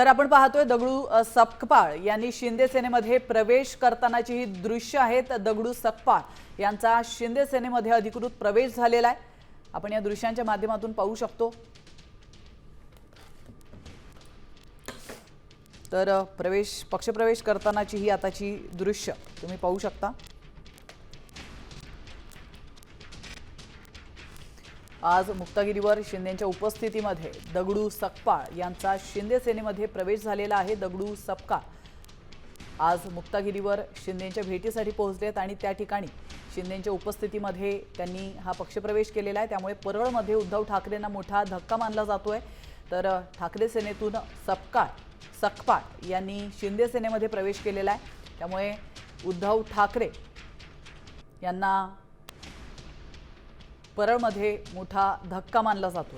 तर आपण पाहतोय दगडू सपकपाळ सकपाळ यांनी शिंदे सेनेमध्ये प्रवेश करतानाची ही दृश्य आहेत. दगडू सकपाळ यांचा शिंदे सेनेमध्ये अधिकृत प्रवेश झालेला आहे. आपण या दृश्यांच्या माध्यमातून पाहू शकतो. तर प्रवेश पक्षप्रवेश करतानाची ही आताची दृश्य तुम्ही पाहू शकता. आज मुक्तागिरीवर शिंदेच्या उपस्थितीमध्ये दगडू सकपाळ यांचा शिंदे सेनेमध्ये प्रवेश झालेला आहे. दगडू सपकाळ आज मुक्तागिरीवर शिंदेच्या भेटीसाठी पोहोचलेत आणि त्या ठिकाणी शिंदेच्या उपस्थितीमध्ये त्यांनी हा पक्षप्रवेश केलेला आहे. त्यामुळे परळमध्ये उद्धव ठाकरेंना मोठा धक्का मानला जातोय. तर ठाकरे सेनेतून सपकाळ सकपाळ यांनी शिंदे सेनेमध्ये प्रवेश केलेला आहे. त्यामुळे उद्धव ठाकरे यांना परळमध्ये मोठा धक्का मानला जातो.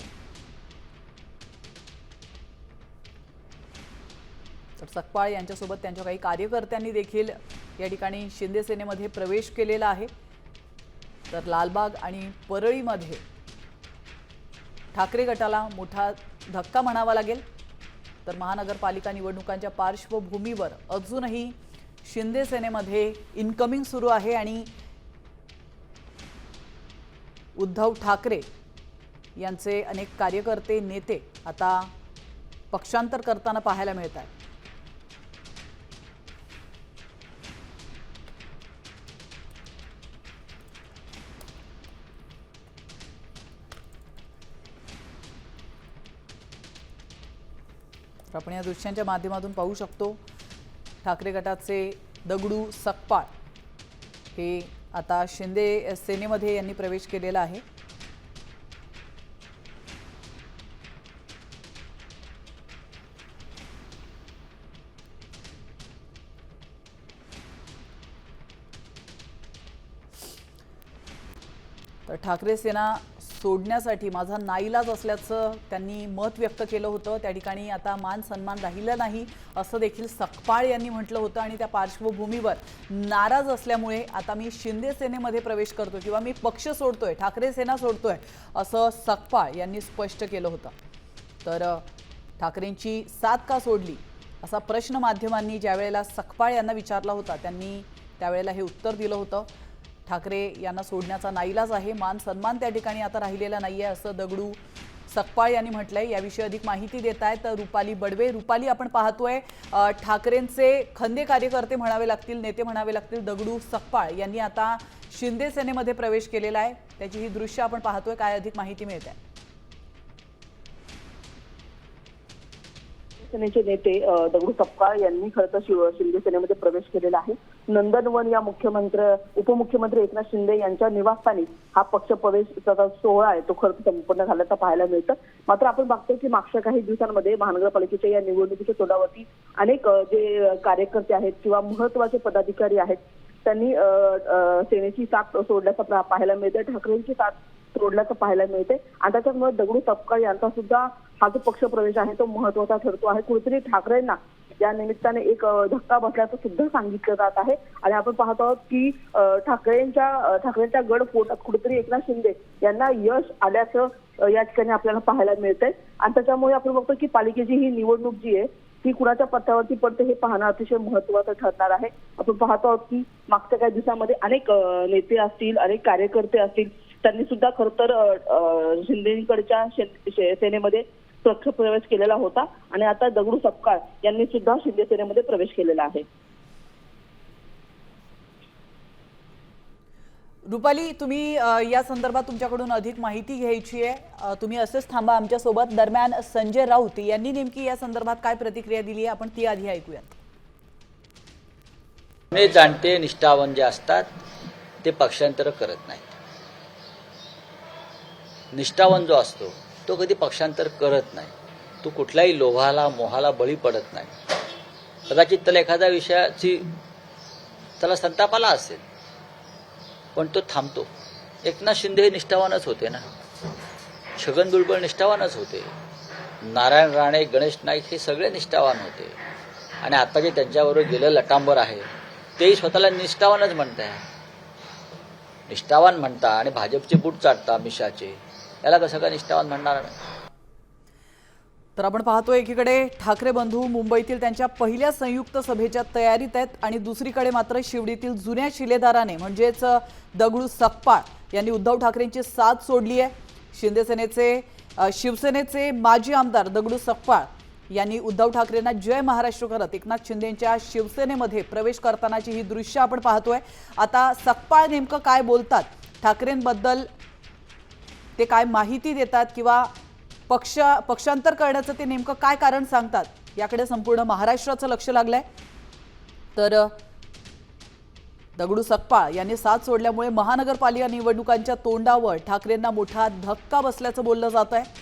तर सकपाळ यांच्यासोबत त्यांच्या काही कार्यकर्त्यांनी देखील या ठिकाणी शिंदे सेनेमध्ये प्रवेश केलेला आहे. तर लालबाग आणि परळीमध्ये ठाकरे गटाला मोठा धक्का म्हणावा लागेल. तर महानगरपालिका निवडणुकांच्या पार्श्वभूमीवर अजूनही शिंदे सेनेमध्ये इन्कमिंग सुरू आहे आणि उद्धव ठाकरे यांचे अनेक कार्यकर्ते नेते आता पक्षांतर करताना पाहायला मिळत आहेत. आपण या दृश्यांच्या माध्यमातून पाहू शकतो ठाकरे गटाचे दगडू सकपाळ हे आता शिंदे सेनेमध्ये यांनी प्रवेश केलेला आहे. तर ठाकरे सेना सोडण्यासाठी माझा नाईलाज असल्याचं त्यांनी मत व्यक्त केलं होतं. त्या ठिकाणी आता मान सन्मान राहिला नाही असं देखील सकपाळ यांनी म्हटलं होतं आणि त्या पार्श्वभूमीवर नाराज असल्यामुळे आता मी शिंदे सेनेमध्ये प्रवेश करतो किंवा मी पक्ष सोडतोय ठाकरे सेना सोडतोय असं सकपाळ यांनी स्पष्ट केलं होतं. तर ठाकरेंची साथ का सोडली असा प्रश्न माध्यमांनी ज्यावेळेला सकपाळ यांना विचारला होता त्यांनी त्यावेळेला हे उत्तर दिलं होतं. ठाकरे यांना सोडण्याचा नाईलाज आहे. मान सन्मान त्या ठिकाणी आता राहिलेला नाही आहे असं दगडू सकपाळ यांनी म्हटलंय. याविषयी अधिक माहिती देत आहेत रुपाली बडवे. रुपाली आपण पाहतोय ठाकरेंचे खंदे कार्यकर्ते म्हणावे लागतील नेते म्हणावे लागतील दगडू सकपाळ यांनी आता शिंदे सेनेमध्ये प्रवेश केलेला आहे. त्याची ही दृश्य आपण पाहतोय. काय अधिक माहिती मिळत? आहे शिवसेनेचे नेते दगडू सपकाळ यांनी खरं तर शिव शिंदे सेनेमध्ये प्रवेश केलेला आहे. नंदनवन या मुख्यमंत्री उपमुख्यमंत्री एकनाथ शिंदे यांच्या निवासस्थानी हा पक्ष प्रवेशचा सोहळा आहे तो खरं संपन्न झाल्याचं पाहायला मिळतं. मात्र आपण बघतोय की मागच्या काही दिवसांमध्ये महानगरपालिकेच्या या निवडणुकीच्या तोंडावरती अनेक जे कार्यकर्ते आहेत किंवा महत्त्वाचे पदाधिकारी आहेत त्यांनी सेनेची साथ सोडल्याचं पाहायला मिळतं ठाकरेंची साथ तोडल्याचं पाहायला मिळते. आणि त्याच्यामुळे दगडू तपका यांचा सुद्धा हा जो पक्ष प्रवेश आहे तो महत्त्वाचा ठरतो आहे. कुठेतरी ठाकरेंना या निमित्ताने एक धक्का बसल्याचं सुद्धा सांगितलं जात आहे. आणि आपण पाहतो आहोत की ठाकरेंच्या ठाकरेंच्या गड फोटात कुठेतरी एकनाथ शिंदे यांना यश आल्याचं या ठिकाणी आपल्याला पाहायला मिळतंय. आणि त्याच्यामुळे आपण बघतो की पालिकेची ही निवडणूक जी आहे ती कुणाच्या पत्त्यावरती पडते हे पाहणं अतिशय महत्वाचं ठरणार आहे. आपण पाहतो आहोत की मागच्या काही दिवसामध्ये अनेक नेते असतील अनेक कार्यकर्ते असतील त्यांनी सुद्धा खर तर शिंदेकडच्या सेनेमध्ये प्रवेश केलेला होता आणि आता दगडू सपकाळ यांनी सुद्धा शिंदे सेनेमध्ये प्रवेश केलेला आहे. रुपाली तुम्ही या संदर्भात तुमच्याकडून अधिक माहिती घ्यायची आहे. तुम्ही असेच थांबा आमच्यासोबत दरम्यान संजय राऊत यांनी नेमकी या संदर्भात काय प्रतिक्रिया दिली आहे आपण ती आधी ऐकूयात. जाणते निष्ठावान जे असतात ते पक्षांतर करत नाहीत. निष्ठावान जो असतो तो कधी पक्षांतर करत नाही. तो कुठल्याही लोभाला मोहाला बळी पडत नाही. कदाचित त्याला एखाद्या विषयाची त्याला संतापाला असेल पण तो थांबतो. एकनाथ शिंदे हे निष्ठावानच होते ना. छगन दुर्बळ निष्ठावानच होते. नारायण राणे गणेश नाईक हे सगळे निष्ठावान होते. आणि आता जे त्यांच्याबरोबर गेलं लटांबर आहे तेही स्वतःला निष्ठावानच म्हणताय. निष्ठावान म्हणता आणि भाजपचे बूट चाटता मिशाचे. याला कसं काय निष्ठावान म्हणणार नाही तर आपण पाहतो एकीकडे ठाकरे बंधू मुंबईतील त्यांच्या पहिल्या संयुक्त सभेच्या तयारीत आहेत आणि दुसरीकडे मात्र शिवडीतील जुन्या शिलेदाराने म्हणजेच दगडू सकपाळ यांनी उद्धव ठाकरेंची साथ सोडली आहे. शिंदेसेनेचे शिवसेनेचे माजी आमदार दगडू सकपाळ यांनी उद्धव ठाकरेंना जय महाराष्ट्र करत एकनाथ शिंदेच्या शिवसेनेमध्ये प्रवेश करतानाची ही दृश्य आपण पाहतोय. आता सकपाळ नेमकं काय बोलतात? ठाकरेंबद्दल ते काय माहिती देतात किंवा पक्ष पक्षांतर करण्याचं ते नेमकं काय कारण सांगतात याकडे संपूर्ण महाराष्ट्राचं लक्ष लागलं आहे तर दगडू सकपाळ यांनी साथ सोडल्यामुळे महानगरपालिका निवडणुकांच्या तोंडावर ठाकरेंना मोठा धक्का बसल्याचं बोललं जात आहे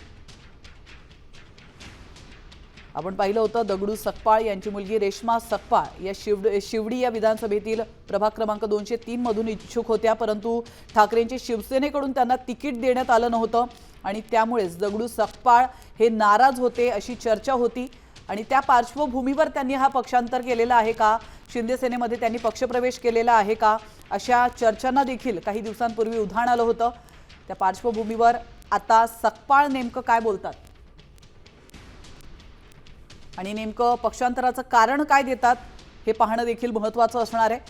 आपण पाहिलं होतं दगडू सकपाळ यांची मुलगी रेश्मा सकपाळ या शिवड शिवडी या विधानसभेतील प्रभाग क्रमांक दोनशे तीनमधून इच्छुक होत्या परंतु ठाकरेंची शिवसेनेकडून त्यांना तिकीट देण्यात आलं नव्हतं आणि त्यामुळेच दगडू सकपाळ हे नाराज होते अशी चर्चा होती. आणि त्या पार्श्वभूमीवर त्यांनी हा पक्षांतर केलेला आहे का? शिंदे सेनेमध्ये त्यांनी पक्षप्रवेश केलेला आहे का? अशा चर्चांना देखील काही दिवसांपूर्वी उधाण आलं होतं. त्या पार्श्वभूमीवर आता सकपाळ नेमकं काय बोलतात? आणि नेमकं पक्षांतराचं कारण काय देतात हे पाहणं देखील महत्वाचं असणार आहे.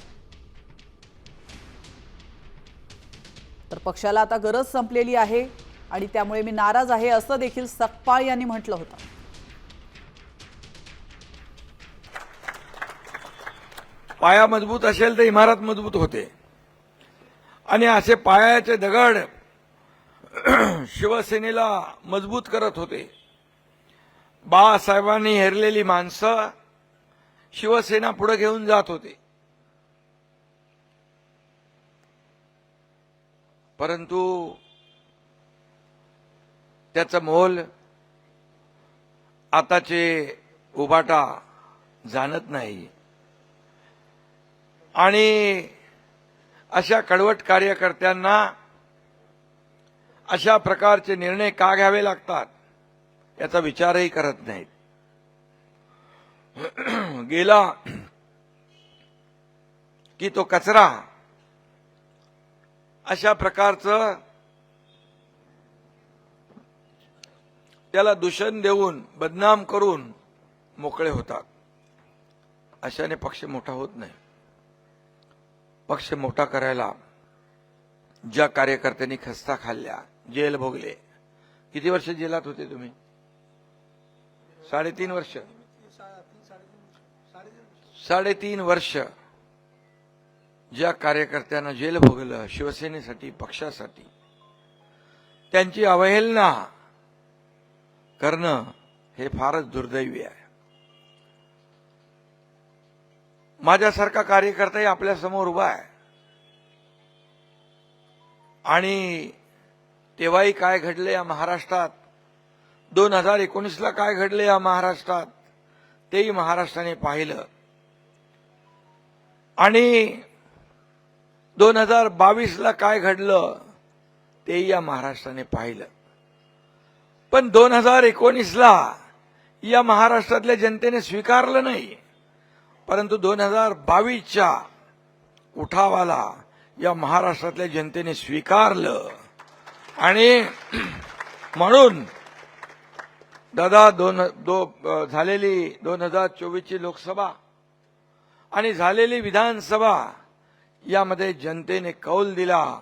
तर पक्षाला आता गरज संपलेली आहे आणि त्यामुळे मी नाराज आहे असं देखील सकपाळ यांनी म्हटलं होतं. पाया मजबूत असेल तर इमारत मजबूत होते. आणि असे पायाचे दगड शिवसेनेला मजबूत करत होते. बाळासाहेबांनी हेरलेली माणसं शिवसेना पुढे घेऊन जात होते. परंतु त्याचं मोल आताचे उबाटा जाणत नाही. आणि अशा कडवट कार्यकर्त्यांना अशा प्रकारचे निर्णय का घ्यावे लागतात? याचा विचारही करत नाहीत. गेला की तो कचरा अशा प्रकारचं त्याला दूषण देऊन बदनाम करून मोकळे होतात. अशाने पक्ष मोठा होत नाही. पक्ष मोठा करायला ज्या कार्यकर्त्यांनी खस्ता खाल्ल्या जेल भोगले. किती वर्ष जेलात होते तुम्ही? साडेतीन वर्ष. साडेतीन वर्ष ज्या कार्यकर्त्यांना जेल भोगलं शिवसेनेसाठी पक्षासाठी त्यांची अवहेलना करणं हे फारच दुर्दैवी आहे. माझ्यासारखा कार्यकर्ताही आपल्यासमोर उभा आहे. आणि तेव्हाही काय घडले या महाराष्ट्रात? दोन हजार एकोणीसला काय घडले या महाराष्ट्रात? तेही महाराष्ट्राने पाहिलं. आणि दोन हजार बावीसला काय घडलं? तेही या महाराष्ट्राने पाहिलं. पण दोन हजार एकोणीसला या महाराष्ट्रातल्या जनतेने स्वीकारलं नाही. परंतु दोन हजार बावीसच्या उठावाला या महाराष्ट्रातल्या जनतेने स्वीकारलं. आणि म्हणून दादा दोन दो झालेली दोन हजार चोवीसची लोकसभा आणि झालेली विधानसभा यामध्ये जनतेने कौल दिला.